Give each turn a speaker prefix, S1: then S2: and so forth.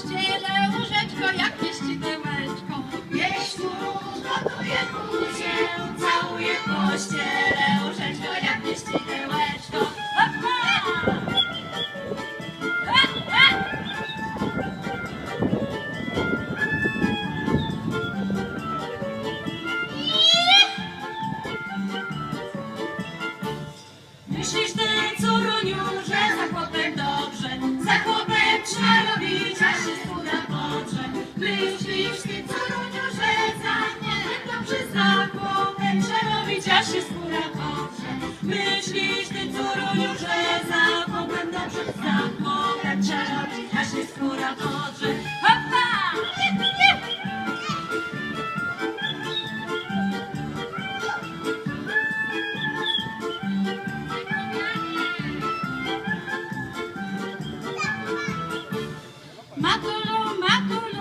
S1: Jeździle łóżeczko, jak jeździ tyłeczko. Jeźdź gotuję buzię, całuję w pościele. Łóżeczko, jak jeździ tyłeczko. Myślisz, Nasz jest kurat. Myślisz ty, córuniu, że za kątem dobrze za kurat czarodziej. Nasz jest kurat owszem. Hopa! Matulu.